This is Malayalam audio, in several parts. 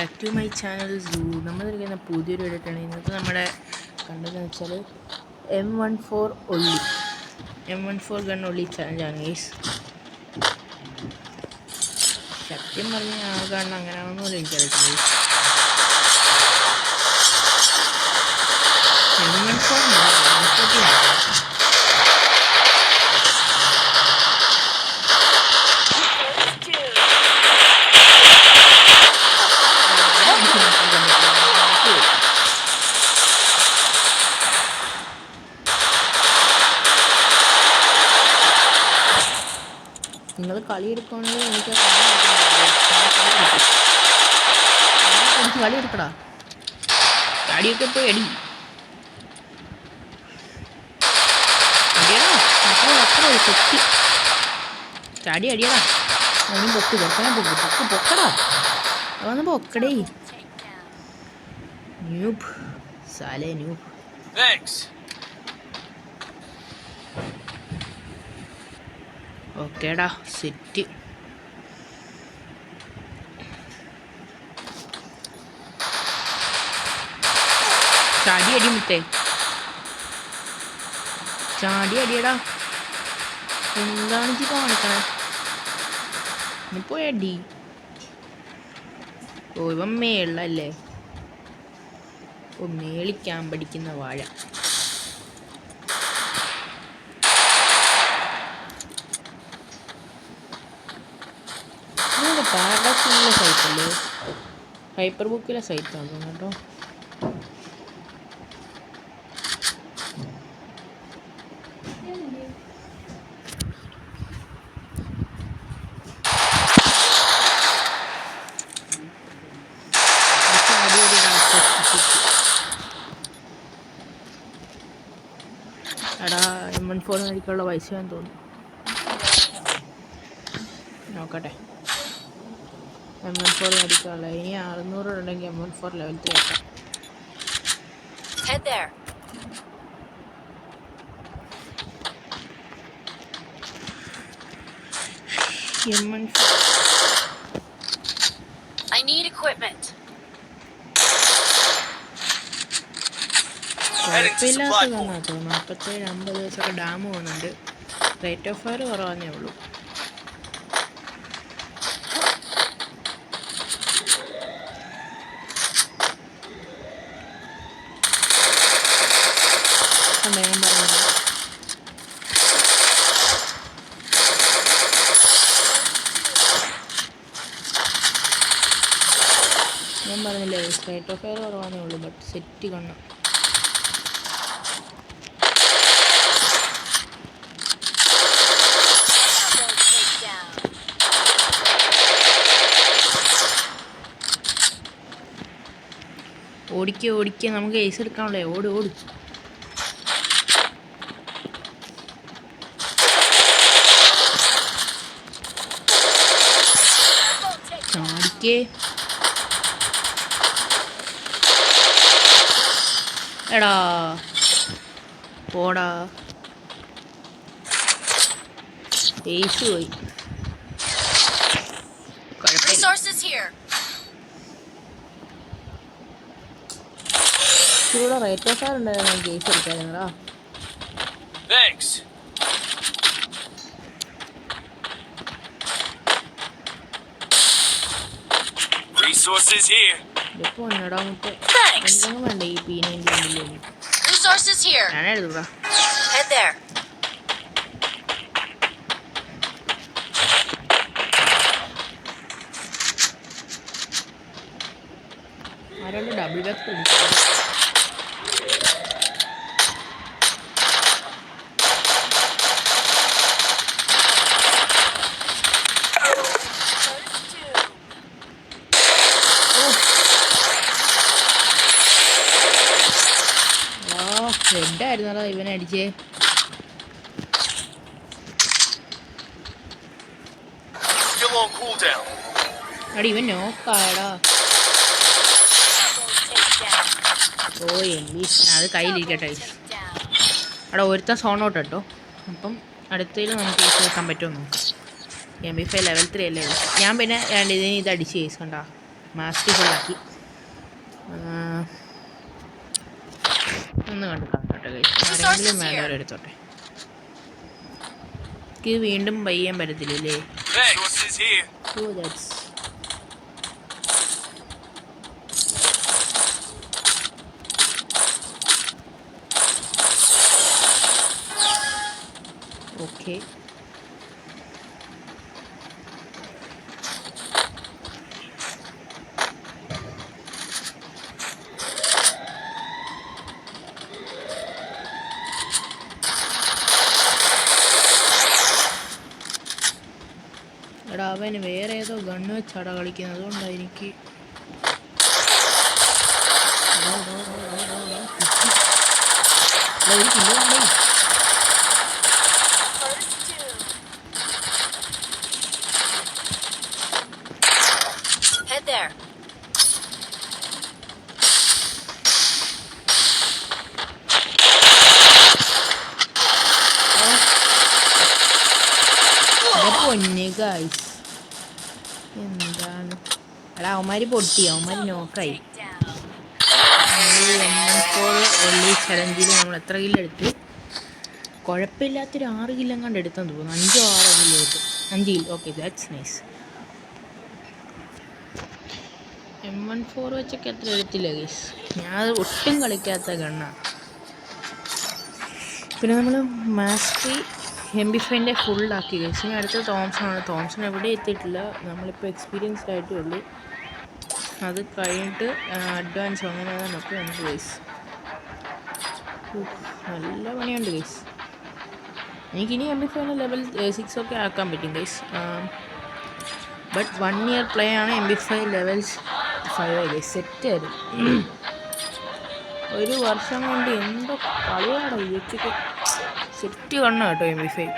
Back to my channel so നമ്മൾ നിൽക്കുന്ന പുതിയൊരു ഇടട്ടാണ് ഇന്നത്തെ നമ്മുടെ കണ്ടതെന്ന് വെച്ചാൽ M one four only M one four gun only ചാലഞ്ചാണ് guys സത്യം പറഞ്ഞ ആ ഗൺ അങ്ങനെയാണെന്ന് പോലും എനിക്കറിയില്ല എം വൺ ഫോർ നിങ്ങൾ കളി എടുക്കുകയാണെങ്കിൽ എനിക്ക് എനിക്ക് കളി എടുക്കടാ. അടിയൊക്കെ പോയി അടി. അടിയടാ. അത്ര അത്ര പൊക്കി. ചാടി അടിയടാ. നീ പൊക്ക് പൊക്കണേ പൊക്ക്. പൊക്ക് പൊക്കടാ. അതൊന്ന് പൊക്കടേ. ന്യൂബ്. സാലേ ന്യൂബ്. Thanks. ഓക്കേടാ സെറ്റ്. ചാടി അടി മുത്തേ. ചാടി അടിയടാ. എന്താണ് ഇത് കാണിക്കണേ? നീ പോയി അടി. ഓ ഇവൻ മേളല്ലേ ഓ മേളിക്കാൻ പഠിക്കുന്ന വാഴ. ഇതിന്റെ പാരഡോക്സിലെ സൈറ്റല്ലേ ഹൈപ്പർ ബുക്കിലെ സൈറ്റാണ് കേട്ടോ. എടാ എം പൈസ ഞാൻ തോന്നുന്നു. നോക്കട്ടെ. എം എൻ ഫോർ മേടിക്കാനുള്ള ഇനി അറുന്നൂറ് ഉണ്ടെങ്കിൽ M N four level three ആക്കാം. Head there. I need equipment. കുഴപ്പമില്ലാത്തതാണ് അത് നാൽപ്പത്തേഴ് അമ്പത് ദിവസമൊക്കെ ഡാം പോകുന്നുണ്ട്. റേറ്റ് ഓഫ് ഫയർ കുറവാന്നേ ഉള്ളൂ. പറഞ്ഞില്ലേ സ്ട്രേറ്റ് ഓഫ് ഫയർ കുറവാണേ ഉള്ളൂ ബട്ട് സെറ്റ് കണ്ണു. ഓടിക്കുക ഓടിക്കുക നമുക്ക് ഏസ് എടുക്കാനുള്ളേ ഓട് ഓട്. ചാടിക്കേ എടാ പോടാ ഏസ് പോയി കുഴപ്പമില്ല Resources here. ഇവിടെ റേറ്റ് ഓഫ് ഫയർ ഉണ്ടായിരുന്നു ഞാൻ കേസ് എടുക്കായിരുന്നടാ Thanks. Resources here. ഇതിപ്പോ എന്നടാ മുട്ടേ Thanks. എന്തെങ്കിലും വേണ്ട ഈ പി നയൻറ്റി ഉണ്ടല്ലോ Resources here. ഞാൻ എഴുതൂടാ Head there. ആരോട് ഡബിൾ ബാക്ക് ആ ഹെഡായിരുന്നടാ ഇവനെ അടിച്ചേ. Still on cooldown. അടി ഇവൻ നോക്കാടാ. ഓ ബി അത് കയ്യിലിരിക്കട്ടെ. അവിടെ ഒരുത്ത സോൺ ഔട്ട് കേട്ടോ അപ്പം അടുത്തതിൽ നമുക്ക് കേസ് വെക്കാൻ പറ്റുമോ നോക്കാം M B five level three അല്ലേ? ഞാൻ പിന്നെ രണ്ട് ഇതിന് ഇത് അടിച്ച് കേസ് കണ്ടാ. മാസ്റ്റി ഫുള്ളാക്കി ഒന്ന് കണ്ട് കാണട്ടെ guys. ആരെങ്കിലും വേണ്ടവരെടുത്തോട്ടെ എനിക്ക് വീണ്ടും പയ്യാൻ പറ്റത്തില്ലല്ലേ ഓ ദാറ്റ്സ് ഓക്കെ അവന് വേറെ ഏതോ ഗണ്ണ് വെച്ചാടാ കളിക്കുന്നത് അതുകൊണ്ടാണ് എനിക്ക് പൊന്ന് ഗായ്സ് എന്താണ്? എടാ അവന്മാര് പൊട്ടി അവന്മാര് നോക്കായി ചലഞ്ചിൽ നമ്മൾ എത്ര കിലോ എടുത്ത്? കുഴപ്പമില്ലാത്തൊരു ആറ് കിലോ കണ്ട് എടുത്തെന്ന് തോന്നുന്നു. അഞ്ചോ ആറോ കിലോ എടുത്തു. അഞ്ച് kilo. Okay that's nice M one four വെച്ചൊക്കെ എത്ര എടുത്തില്ല ഗൈസ് ഞാൻ ഒട്ടും കളിക്കാത്ത ഗണ്ണാണ് പിന്നെ നമ്മൾ മാസ്റ്ററി എം ബി ഫൈന്റെ ഫുള്ളാക്കി കഴിച്ചു ഇനി അടുത്ത തോംസൺ ആണ് തോംസൺ എവിടെ എത്തിയിട്ടില്ല. നമ്മളിപ്പോൾ എക്സ്പീരിയൻസ്ഡ് ആയിട്ടേ ഉള്ളൂ അത് കഴിഞ്ഞിട്ട് അഡ്വാൻസ് അങ്ങനെ നമുക്ക് ഉണ്ട് ഗൈസ് നല്ല പണിയുണ്ട് ഗൈസ് എനിക്കിനി എം ബി ഫൈന്റെ ലെവൽ സിക്സ് ഒക്കെ ആക്കാൻ പറ്റും guys but one year play ആണ് M B five levels five guys set ആയിരുന്നു. ഒരു വർഷം കൊണ്ട് എന്തോ കളിയാണോ ഇതൊക്കെ സെറ്റ് കണ്ണ കേട്ടോ എം ബി ഫൈവ്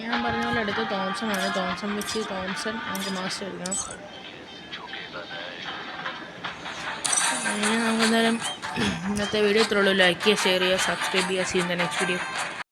ഞാൻ പറഞ്ഞ പോലെ അടുത്ത് തോംസൺ ആണ്. തോംസൺ വെച്ച് തോംസൺ നമുക്ക് മാസ്റ്റർ എടുക്കണം. അങ്ങനെ നമുക്ക് എന്തായാലും ഇന്നത്തെ വീഡിയോ ഇത്രയുള്ളൂ ലൈക്ക് ചെയ്യുക ഷെയർ ചെയ്യുക സബ്സ്ക്രൈബ് ചെയ്യുക. Scene the next video